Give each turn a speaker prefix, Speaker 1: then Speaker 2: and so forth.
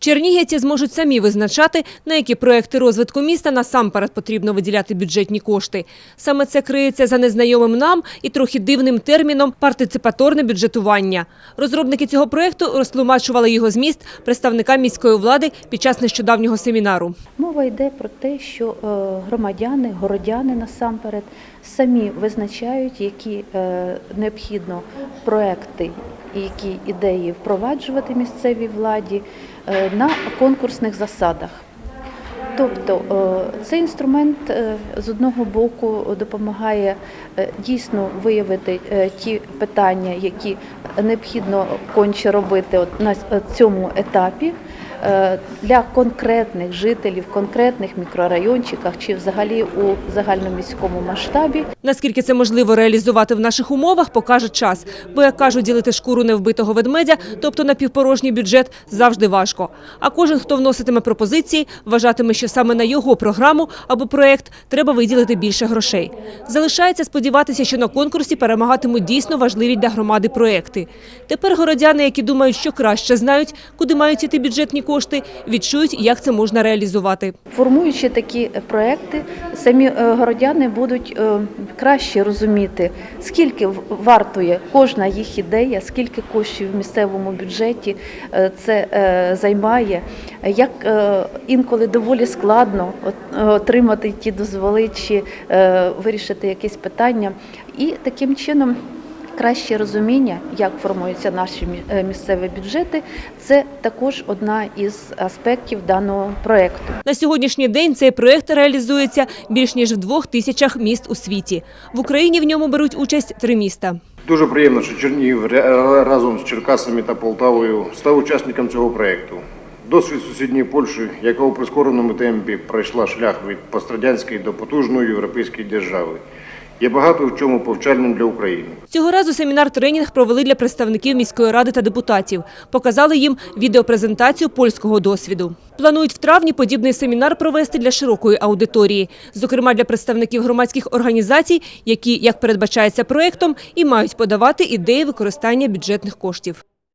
Speaker 1: Чернігівці зможуть самі визначати, на які проекти розвитку міста насамперед потрібно виділяти бюджетні кошти. Саме це криється за незнайомим нам і трохи дивним терміном партиципаторне бюджетування. Розробники цього проекту розтлумачували його зміст представникам міської влади під час нещодавнього семінару.
Speaker 2: Мова йде про те, що е, громадяни, городяни насамперед самі визначають, які е, необхідно проекти і які ідеї впроваджувати місцевій владі на конкурсних засадах. Тобто е, цей інструмент е, з одного боку допомагає е, дійсно виявити е, ті питання, які необхідно конче робити на цьому етапі е, для конкретних жителів, конкретних мікрорайончиках чи взагалі у загальноміському масштабі.
Speaker 1: Наскільки це можливо реалізувати в наших умовах, покаже час. Бо, як кажуть, ділити шкуру невбитого ведмедя, тобто напівпорожній бюджет, завжди важко. А кожен, хто вноситиме пропозиції, вважатиме, що саме на його програму або проект треба виділити більше грошей. Залишається сподіватися, що на конкурсі перемагатимуть дійсно важливі для громади проекти. Тепер городяни, які думають, що краще знають, куди мають іти бюджетні кошти, відчують, як це можна реалізувати.
Speaker 2: Формуючи такі проекти, самі е, городяни будуть е, краще розуміти, скільки вартує кожна їх ідея, скільки коштів в місцевому бюджеті е, це займає, як інколи доволі складно отримати ті дозволи чи вирішити якесь питання. І таким чином. Краще розуміння, як формуються наші е, місцеві бюджети, це також одна із аспектів даного проекту.
Speaker 1: На сьогоднішній день цей проект реалізується більш ніж в двох тисячах міст у світі. В Україні в ньому беруть участь три міста.
Speaker 3: Дуже приємно, що Чернігів разом з Черкасами та Полтавою став учасником цього проєкту. Досвід сусідньої Польщі, яка у прискореному темпі пройшла шлях від пострадянської до потужної європейської держави, є багато в чому повчальним для України.
Speaker 1: Цього разу семінар-тренінг провели для представників міської ради та депутатів. Показали їм відеопрезентацію польського досвіду. Планують в травні подібний семінар провести для широкої аудиторії, зокрема для представників громадських організацій, які, як передбачається проектом, і мають подавати ідеї використання бюджетних коштів.